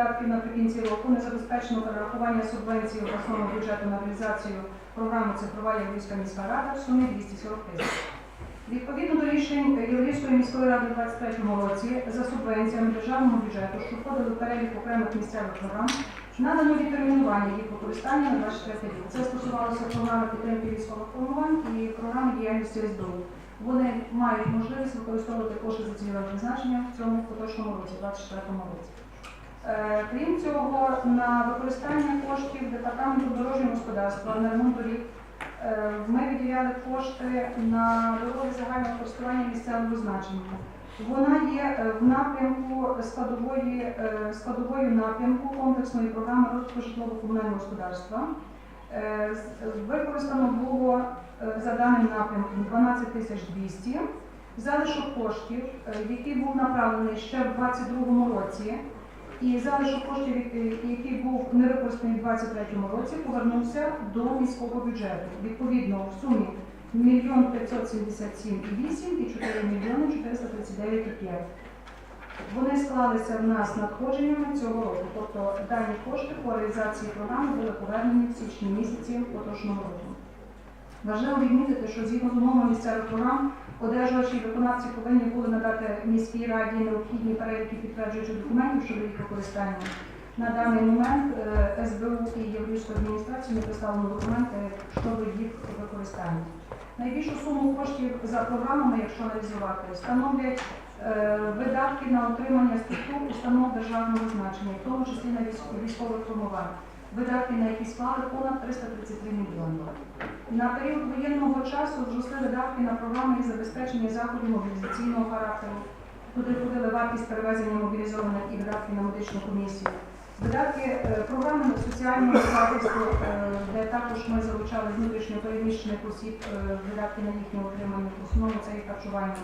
видатків наприкінці року не забезпечено перерахування субвенції обласного бюджету на реалізацію програми Цифрова Єврейська міська рада в сумі 240 тисяч. Відповідно до рішень Єврейської міської ради у 2023 році за субвенціями державного бюджету, що входили в перелік окремих місцевих програм, надано відтермінування їх використання на 24 рік. Це стосувалося програми підтримки військових формувань і програми діяльності СБУ. Вони мають можливість використовувати кошти за цільове призначення в цьому поточному році, 2024 році. Е, Крім цього, на використання коштів департаменту дорожнього господарства на ремонт доріг е, ми виділяли кошти на дороги загального користування місцевого значення. Вона є е, в напрямку складової, складової напрямку комплексної програми розвитку житлово-комунального господарства. Використано було за даним напрямком 12 тисяч 200. Залишок коштів, який був направлений ще в 2022 році, і залишок коштів, який- який був не використаний у 2023 році, повернувся до міського бюджету. Відповідно, в сумі 1 577,8 і 4 мільйони 439,5. Вони склалися в нас надходженнями цього року, тобто дані кошти по реалізації програми були повернені в січні місяці поточного року. Важливо відмітити, що згідно з умовами місцевих програм, одержувачі виконавці повинні були надати міській раді необхідні переліки підтверджуючих документів щодо їх використання. На даний момент е, СБУ і Європейської адміністрації не представлено документи щодо їх використання. Найбільшу суму коштів за програмами, якщо аналізувати, становлять е, видатки на отримання структур установ державного значення, в тому числі на військових формувань, видатки на які склали понад 333 мільйони. На період воєнного часу зросли видатки на програми із забезпечення заходів мобілізаційного характеру. Туди входили вартість перевезення мобілізованих і видатки на медичну комісію. Видатки е, програми соціального захисту, е, де також ми залучали внутрішньо переміщених осіб, е, видатки на їхнє отримання, в основному це і харчування.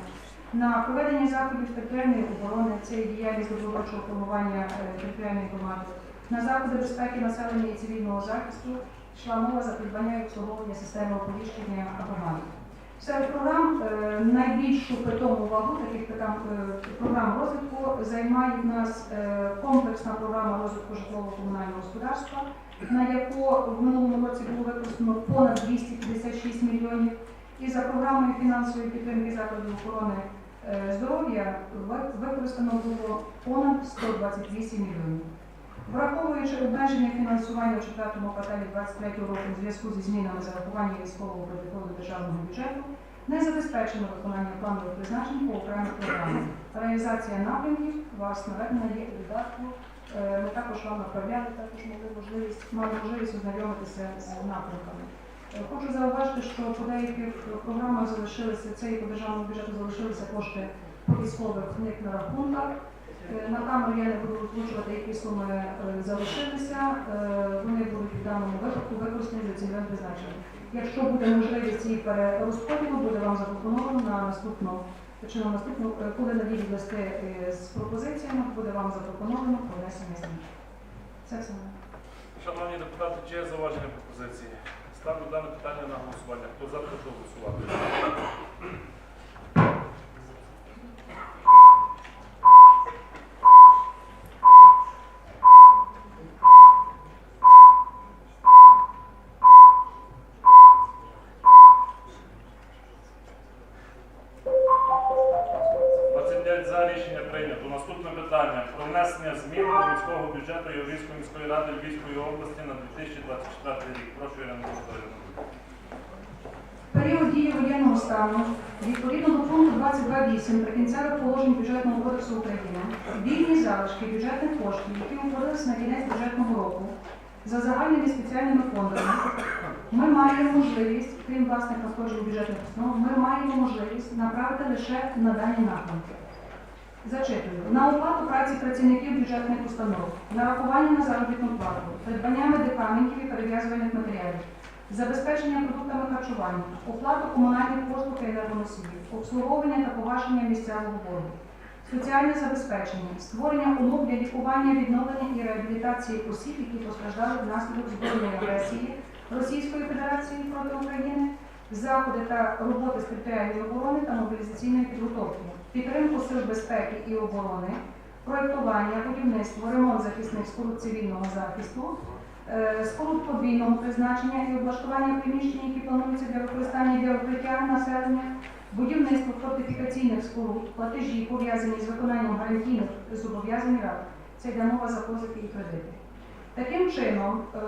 На проведення заходів територіальної оборони, це і діяльність добровольчого формування територіальної громади, на заходи безпеки населення і цивільного захисту йшла мова за придбання і обслуговування системи оповіщення громади. Серед програм е, найбільшу питому вагу таких е, програм розвитку займає в нас е, комплексна програма розвитку житлово-комунального господарства, на яку в минулому році було використано понад 256 мільйонів. І за програмою фінансової підтримки закладів охорони здоров'я використано було понад 128 мільйонів. Враховуючи обмеження фінансування у четвертому кварталі 2023 року в зв'язку зі змінами зарахування військового протоколу державного бюджету, не забезпечено виконання планових призначень по окремих програмах. Реалізація напрямків вас наведена є у додатку. Е, Ми також вам направляли, також мали можливість, мали можливість ознайомитися з напрямками. Е, Хочу зауважити, що по деяких програмах залишилися, це і по державному бюджету залишилися кошти по військових них на рахунках. Е, На камеру я не буду озвучувати, які суми е, залишилися. Е, Вони будуть в даному випадку використані за цільовим призначенням. Якщо буде можливість її перерозподілу, буде вам запропоновано на наступну чи на наступну, коли надійдуть листи з пропозиціями, буде вам запропоновано про внесення змін. Це все. Шановні депутати, чи є зауваження пропозиції? Ставлю дане питання на голосування. Хто за, прошу голосувати. Двадцять п'ять за рішення прийнято. Наступне питання про внесення змін до міського бюджету Єврейської міської ради Львівської області на 2024 рік. Прошу Ірина Володимирівна. період дії воєнного стану, відповідно до пункту 22.8 прикінцевих положень бюджетного кодексу України, вільні залишки бюджетних коштів, які утворилися на кінець бюджетного року, за загальними спеціальними фондами, ми маємо можливість, крім власних надходжень бюджетних установ, ми маємо можливість направити лише на дані напрямки. Зачитую. На оплату праці працівників бюджетних установ, нарахування на заробітну плату, придбання медикаментів і перев'язувальних матеріалів, забезпечення продуктами харчування, оплату комунальних послуг та енергоносіїв, обслуговування та погашення місцевого боргу, соціальне забезпечення, створення умов для лікування, відновлення і реабілітації осіб, які постраждали внаслідок збройної агресії Російської Федерації проти України, заходи та роботи з територіальної оборони та мобілізаційної підготовки, підтримку сил безпеки і оборони, проєктування, будівництво, ремонт захисних споруд цивільного захисту, е, споруд подвійного призначення і облаштування приміщень, які плануються для використання для укриття населення, будівництво фортифікаційних споруд, платежі, пов'язані з виконанням гарантійних зобов'язань рад. Це йде мова за позики і кредити. Таким чином, е,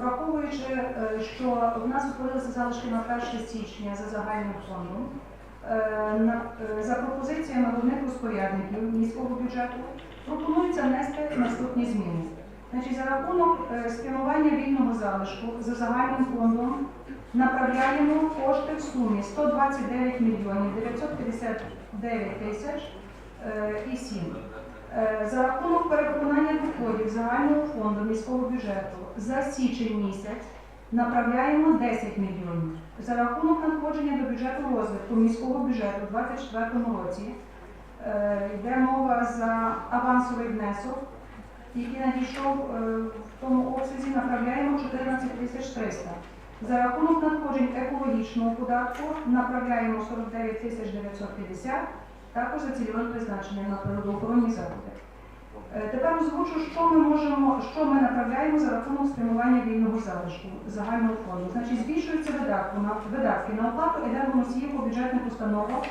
враховуючи, е, що в нас утворилися залишки на 1 січня за загальним фондом, за пропозиціями головних розпорядників міського бюджету пропонується внести наступні зміни. Значить, за рахунок е, спрямування вільного залишку за загальним фондом направляємо кошти в сумі 129 мільйонів 959 тисяч е, і 7. Е, За рахунок перевиконання доходів загального фонду міського бюджету за січень місяць направляємо 10 мільйонів. За рахунок надходження до бюджету розвитку міського бюджету у 2024 році е, йде мова за авансовий внесок, який надійшов е, в тому обсязі, направляємо 14 тисяч 300. За рахунок надходжень екологічного податку направляємо 49 тисяч 950 також за цільовим призначенням на природоохоронні заходи. Е, Тепер озвучу, що ми можемо, що ми направляємо за рахунок спрямування вільного залишку загального фонду. Значить, збільшуються видатки на видатки на оплату енергоносіїв по бюджетних установах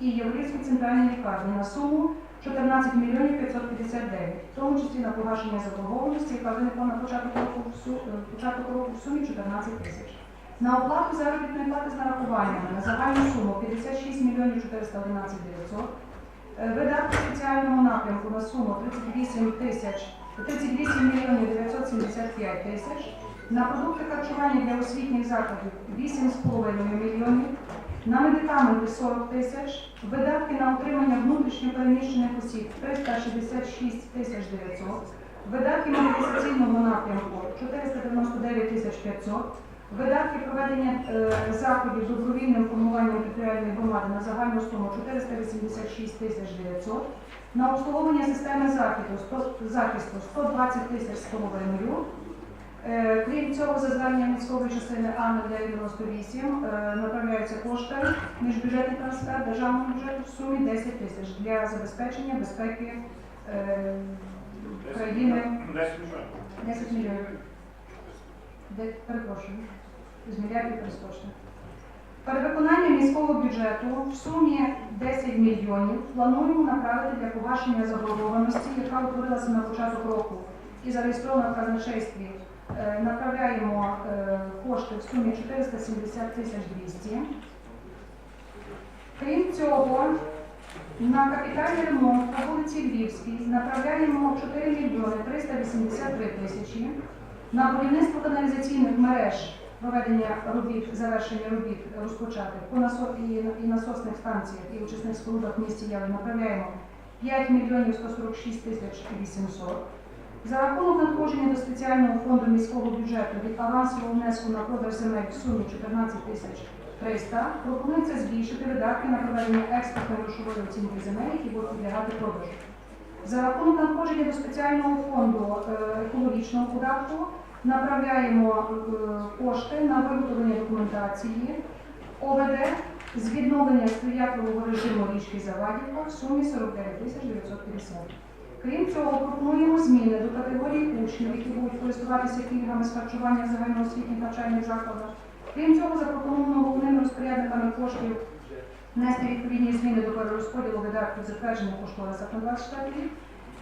і Європейській центральній лікарні на суму 14 мільйонів 559, в тому числі на погашення заборгованості, яка виникла на початок року в су- е, початок року в сумі 14 тисяч. На оплату заробітної плати з нарахуваннями на загальну суму 56 мільйонів 411 900. Е, Видатки спеціального напрямку на суму 38 тисяч 38 мільйонів 975 тисяч. На продукти харчування для освітніх закладів 8,5 мільйонів. На медикаменти 40 тисяч. Видатки на утримання внутрішньо переміщених осіб 366 тисяч 900. Видатки мобілізаційного напрямку 499 тисяч 500. Видатки проведення е, заходів добровільним формуванням територіальної громади на загальну суму 486 тисяч 900. На обслуговування системи захисту, 100 захисту 120 тисяч з половиною. Е, Крім цього, за зверненням військової частини А-0998 е, направляються кошти міжбюджетний трансфер державного бюджету в сумі 10 тисяч для забезпечення безпеки е, країни 10 мільйонів. 10 перепрошую, з мільярдів перескочено. Перевиконання міського бюджету в сумі 10 мільйонів плануємо направити для погашення заборгованості, яка утворилася на початок року і зареєстрована в казначействі. Е, Направляємо е, кошти в сумі 470 тисяч 200. Крім цього, на капітальний ремонт на вулиці Львівській направляємо 4 мільйони 383 тисячі. На будівництво каналізаційних мереж, проведення робіт, завершення робіт розпочатих по насо- і, насосних станціях і очисних спорудах в місті Яви направляємо 5 мільйонів 146 тисяч 800. За рахунок надходження до спеціального фонду міського бюджету від авансового внеску на продаж земель в сумі 14 тисяч 300 пропонується збільшити видатки на проведення експортної грошової оцінки земель, які будуть підлягати продажу. За рахунок надходження до спеціального фонду е, екологічного податку направляємо е, кошти на виготовлення документації ОВД з відновлення сприятливого режиму річки Завадівка в сумі 49 тисяч 950. Крім цього, пропонуємо зміни до категорії учнів, які будуть користуватися пільгами з харчування загальноосвітніх навчальних закладах. Крім цього, запропоновано головними розпорядниками коштів внести відповідні зміни до перерозподілу видатків затверджених кошторисах на 24 рік.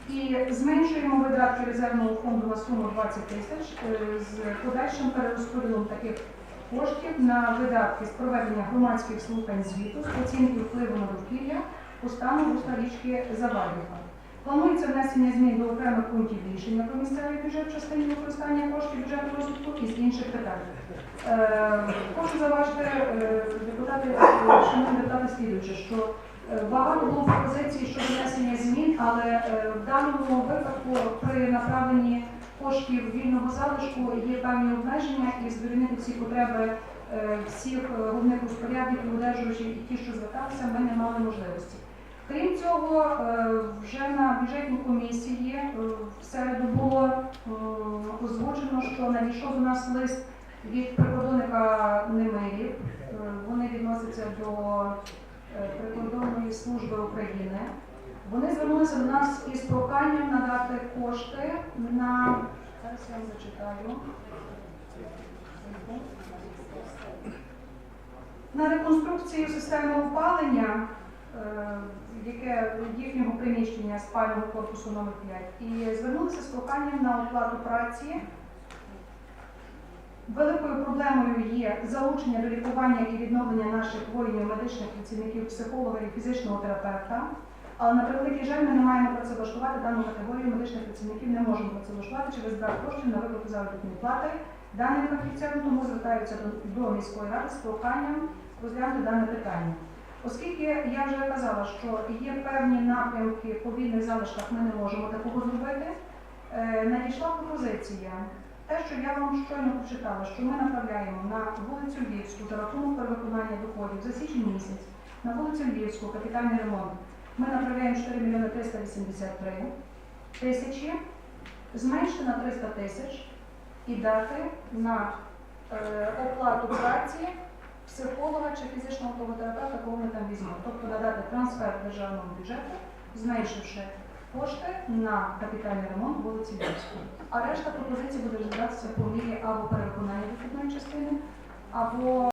І зменшуємо видатки резервного фонду на суму 20 тисяч е, з подальшим перерозподілом таких коштів на видатки з проведення громадських слухань звіту з оцінки впливу на довкілля у стану річки Завадівка. Планується внесення змін до окремих пунктів рішення про місцевий бюджет в частині використання коштів бюджету розвитку і з інших питань. Хочу е, депутати, е, шановні депутати, слідуючи, що е, багато було пропозицій щодо внесення змін, але в даному випадку при направленні коштів вільного залишку є певні обмеження і задовольнити всі потреби всіх головних розпорядників, одержувачів і ті, що зверталися, ми не мали можливості. Крім цього, е, вже на бюджетній комісії е, в середу було е, озвучено, що надійшов до нас лист від прикордонника Немирів. Вони відносяться до прикордонної служби України. Вони звернулися до нас із проханням надати кошти на зараз я вам зачитаю. На реконструкцію системи опалення, яке їхнього приміщення спального корпусу номер 5 і звернулися з проханням на оплату праці. Великою проблемою є залучення до лікування і відновлення наших воїнів, медичних працівників, психолога і фізичного терапевта. Але на превеликий жаль, ми не маємо працевлаштувати дану категорію медичних працівників, не можемо працевлаштувати через брак коштів на виплату заробітної плати даним фахівцям, тому звертаються до, міської ради з проханням розглянути дане питання. Оскільки я вже казала, що є певні напрямки по вільних залишках, ми не можемо такого зробити, е, надійшла пропозиція. Те, що я вам щойно прочитала, що ми направляємо на вулицю Львівську за рахунок перевиконання доходів за січень місяць, на вулицю Львівську капітальний ремонт, ми направляємо 4 мільйони 383 тисячі, зменшити на 300 тисяч і дати на е, оплату праці психолога чи фізичного терапевта, кого ми там візьмемо. Тобто надати трансфер державного бюджету, зменшивши кошти на капітальний ремонт вулиці Львівської. А решта пропозицій буде розглядатися по мірі або переконання вихідної частини, або